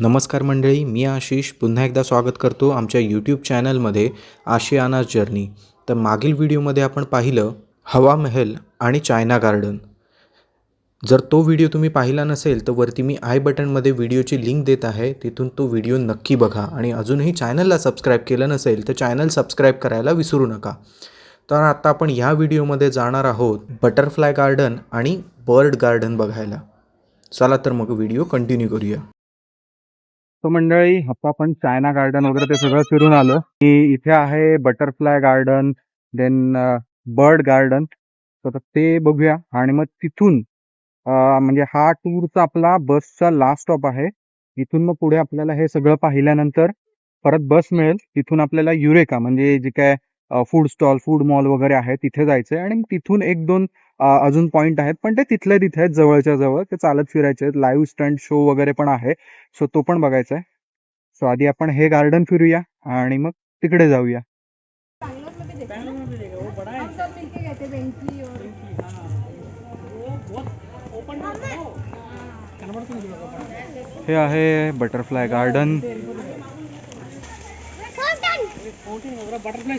नमस्कार मंडळी मी आशिष. पुन्हा एकदा स्वागत करतो आमच्या यूट्यूब चॅनलमध्ये आशियाना जर्नी तर मागील व्हिडिओमध्ये आपण पाहिलं हवा महल आणि चायना गार्डन जर तो व्हिडिओ तुम्ही पाहिला नसेल तर वरती मी आय बटनमध्ये व्हिडिओची लिंक देत आहे. तिथून तो व्हिडिओ नक्की बघा. आणि अजूनही चॅनलला सबस्क्राईब केलं नसेल तर चॅनल सबस्क्राईब करायला विसरू नका. तर आता आपण ह्या व्हिडिओमध्ये जाणार आहोत बटरफ्लाय गार्डन आणि बर्ड गार्डन बघायला. चला तर मग व्हिडिओ कंटिन्यू करूया. तो मंडळी आता आपण चायना गार्डन वगैरे ते सगळं फिरून आलो. की इथे आहे butterfly garden then bird garden तर ते बघूया. आणि मग तिथून म्हणजे हा टूरचा आपला बसचा लास्ट स्टॉप आहे. इथून मग पुढे आपल्याला हे सगळं पाहिल्यानंतर परत बस मिळेल. तिथून आपल्याला युरेका म्हणजे जे काय फूड स्टॉल फूड मॉल वगैरे आहे तिथे जायचंय. आणि तिथून एक दोन अजून पॉईंट आहेत पण ते तिथल्या तिथे आहेत जवळच्या जवळ. ते चालत फिरायचे आहेत. लाईव्ह स्टंट शो वगैरे पण आहे. सो तो पण बघायचा आहे. सो आधी आपण हे गार्डन फिरूया आणि मग तिकडे जाऊया. हे आहे बटरफ्लाय गार्डन बटरफ्लाय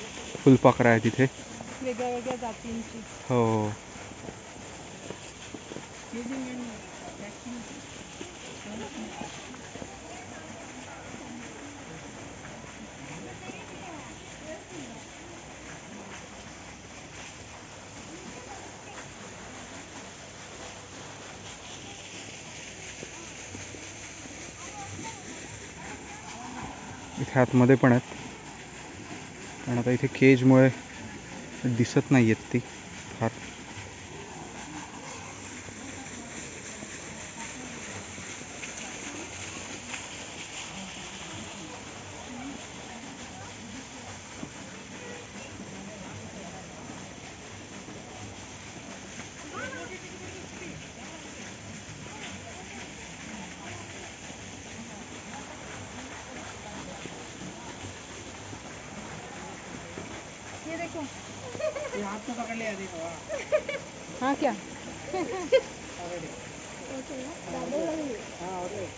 फुलपाखरं वेगळ्या वेगळ्या जातींची. हो. इथे आतमध्ये पण आहेत. पण आता इथे केजमुळे दिसत नाही आहेत ती फार ये देखो ये हाथ में पकड़ लिया देखो हाँ। हाँ क्या हाँ और एक।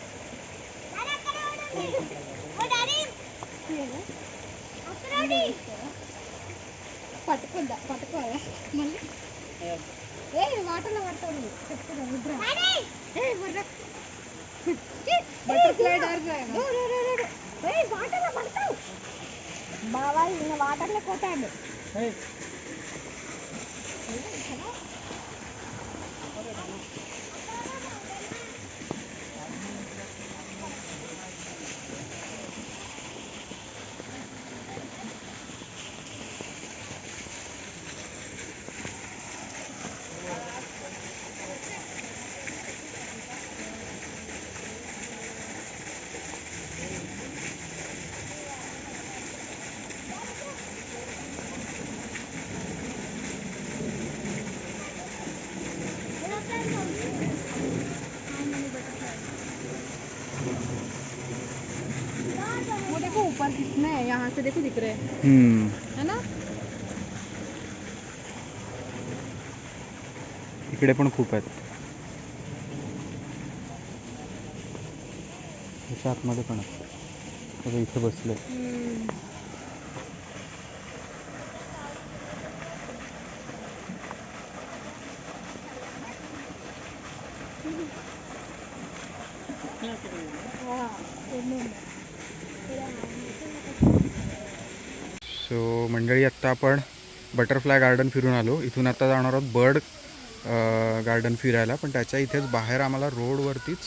పట్టుకుందా పట్టుకోవాలా మళ్ళీ ఏ వాటర్లో పడతావు నువ్వు చెప్తున్నా నిద్ర ఏ బుర్ర బటర్ఫ్లై డర్ వాటర్లో పడతావు బావా ఈయన వాటర్లో కొట్టాడు देखो दिख रहे हैं। है ना? इकडे पण खूप आहेत. त्याच्या आतमध्ये पण इथे बसले सो मंडळी आत्ता आपण बटरफ्लाय गार्डन फिरून आलो. इथून आता जाणार आहोत बर्ड गार्डन फिरायला. पण त्याच्या इथेच बाहेर आम्हाला रोडवरतीच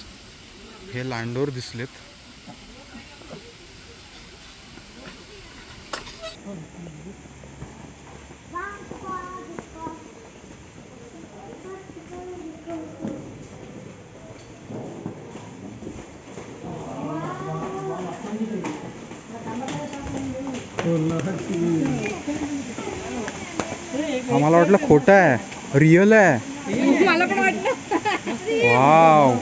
हे लांडोर दिसलेत. आम्हाला वाटलं खोटं आहे. रिअल आहे. वाव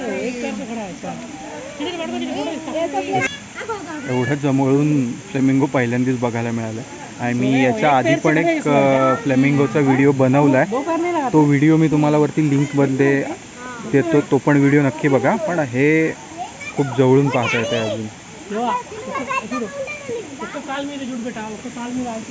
एवढं जमळून फ्लेमिंगो पहिल्यांदाच बघायला मिळालं. आणि मी याच्या आधी पण एक फ्लेमिंगोचा व्हिडिओ बनवला आहे तो व्हिडिओ मी तुम्हाला वरती लिंकमध्ये देतो. तो पण व्हिडिओ नक्की बघा. पण हे खूप जवळून पाहता येते अजून. उसको काल में जुट काल में राज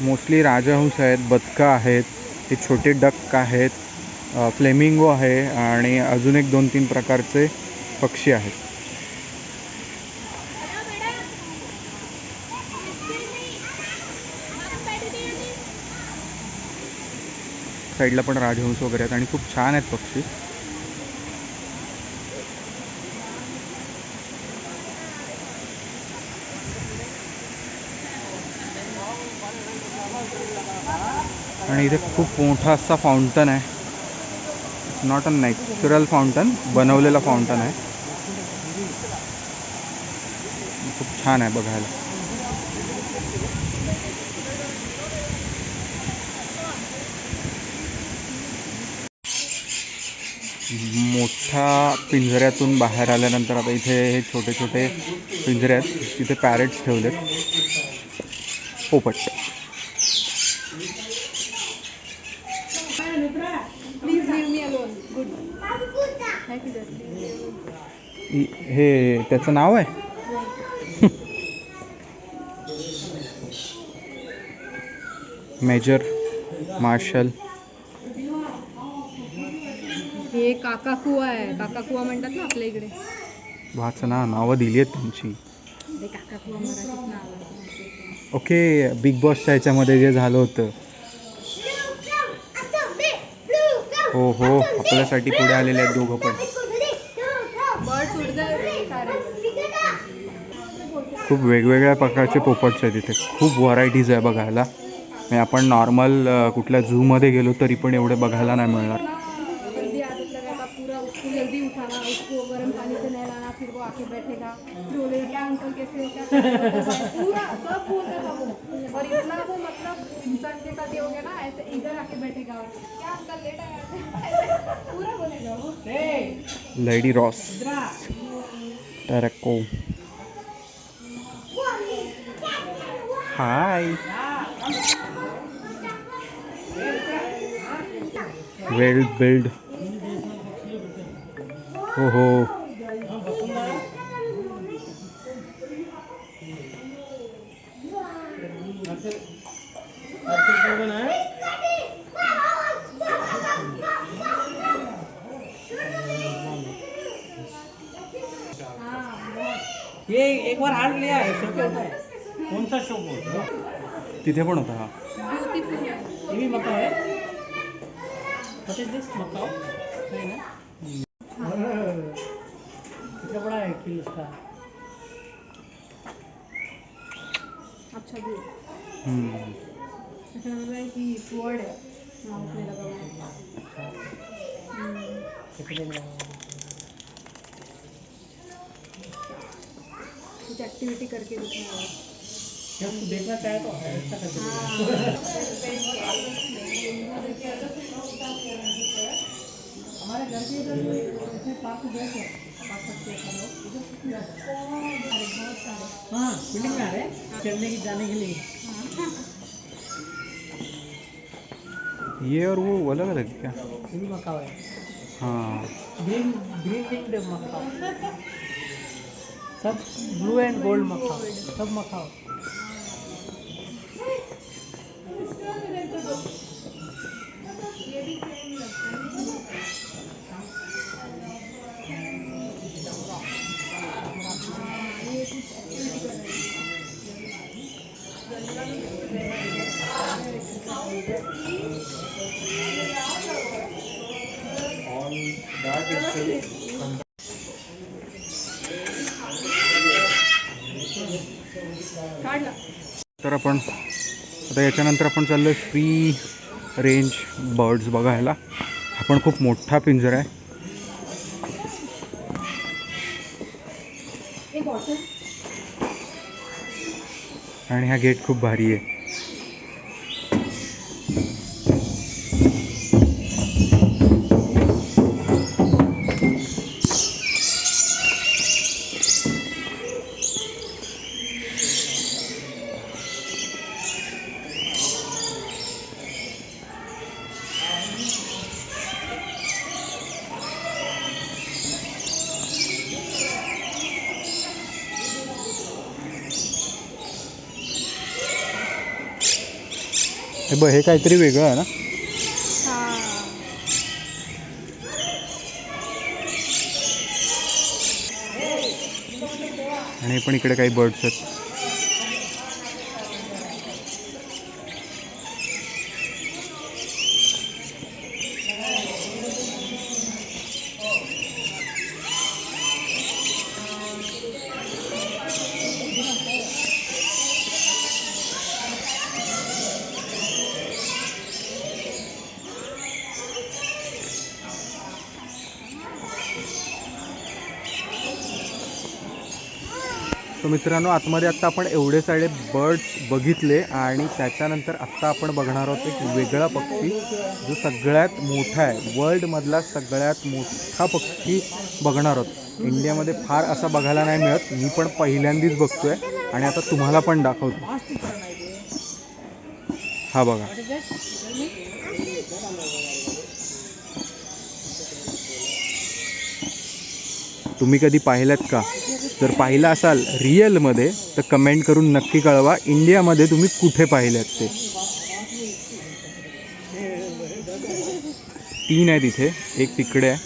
मोस्टली राजहंस आहेत बदकं आहेत हे छोटे डक आहेत फ्लेमिंगो आहे आणि अजून एक दोन तीन प्रकारचे पक्षी आहेत. साईडला पण राजहंस वगैरे आहेत आणि खूप छान आहेत पक्षी. आणि इथे खूप मोठा असा फाउंटन आहे. नॉट अ नॅचरल फाउंटन बनवलेला फाउंटन आहे. खूप छान आहे बघायला. मोठ्या पिंजऱ्यातून बाहेर आल्यानंतर आता इथे हे छोटे छोटे पिंजरे आहेत. तिथे पॅरेट्स ठेवलेत. पोपट हे त्याचं नाव आहे? मेजर मार्शल हे काका कुवा आहे. काका कुवा म्हणतात ना आपल्या इकडे. वाचं ना नावं दिली आहेत त्यांची. काका कुवा मराठीत नाव आहे. ओके बिग बॉसच्या ह्याच्यामध्ये जे झालं होतं. हो हो आपल्यासाठी पुढे आलेले आहेत दोघं पण. खूप वेगवेगळ्या प्रकारचे पोपट्स आहेत इथे. खूप व्हरायटीज आहे बघायला. म्हणजे आपण नॉर्मल कुठल्या झूमध्ये गेलो तरी पण एवढे बघायला नाही मिळणार. क्या अंकल कैसे हो क्या कर रहे हो?" पूरा सब और इतना वो मतलब इंसान के साथ हो गया ना ऐसे इधर आके बैठेगा क्या अंकल लेट आया पूरा बोलेगा वो lady Ross turaco high well build हो ये एक बार हार लिया है शो होता. है कौन सा शो बोल रहे हो? तिथे पण होता हा. ब्यूटीफुल है ये भी मकाओ है. व्हाट इज दिस मकाओ है ना. कितना बड़ा है किल इसका अच्छा भी हम्म. ऐसा लग रहा है कि sword है माउथ में लगा हुआ है. हम्म, कितने कुछ एक्टिविटी करके दिखना है जब तू देखना चाहे तो ऐसा कर हमारे घर के इधर भी ऐसे पार्क गए थे पार्क सकते हैं हाँ? बिल्डिंग में आ रहे हैं चढ़ने की जाने के लिए। ये और वो अलग अलग है क्या? ये भी है। हाँ। ग्रीन ग्रीन विंग्ड मकाओ सब ब्लू एंड गोल्ड मकाओ सब मकाओ काढला तर आपण आता याच्यानंतर आपण चाललो आहे फ्री रेंज बर्ड्स बघायला. हा पण खूप मोठा पिंजरा आहे. आणि हा गेट खूप भारी आहे. हे बघ हे काहीतरी वेगळं आहे ना? आणि पण इकडे काही बर्ड्स आहेत. तर मित्रांनो आतमध्ये आत्ता आपण एवढे सारे बर्ड्स बघितले आणि त्याच्यानंतर आत्ता आपण बघणार आहोत एक वेगळा पक्षी जो सगळ्यात मोठा आहे. वर्ल्डमधला सगळ्यात मोठा पक्षी बघणार आहोत. इंडियामध्ये फार असा बघायला नाही मिळत. मी पण पहिल्यांदाच बघतोय आणि आता तुम्हाला पण दाखवतो. हा बघा. तुम्ही कधी पाहिलात का? जर पाहिला असाल रिअलमध्ये तर कमेंट करून नक्की कळवा. इंडियामध्ये तुम्ही कुठे पाहिल्यात ते? तीन आहे तिथे एक तिकडे आहे.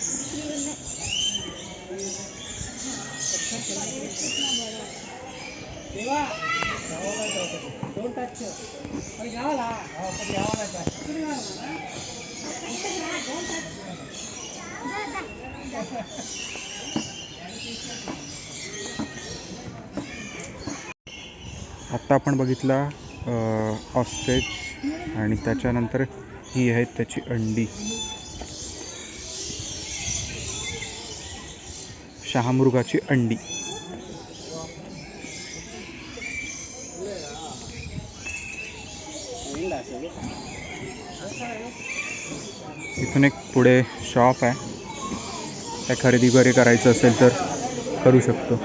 आत्ता आपण बघितला ऑस्ट्रेच आणि त्याच्यानंतर ही आहेत त्याची अंडी. शहामृगाची अंडी. इथून एक पुढे शॉप आहे. त्या खरेदी वगैरे करायचं असेल तर करू शकतो.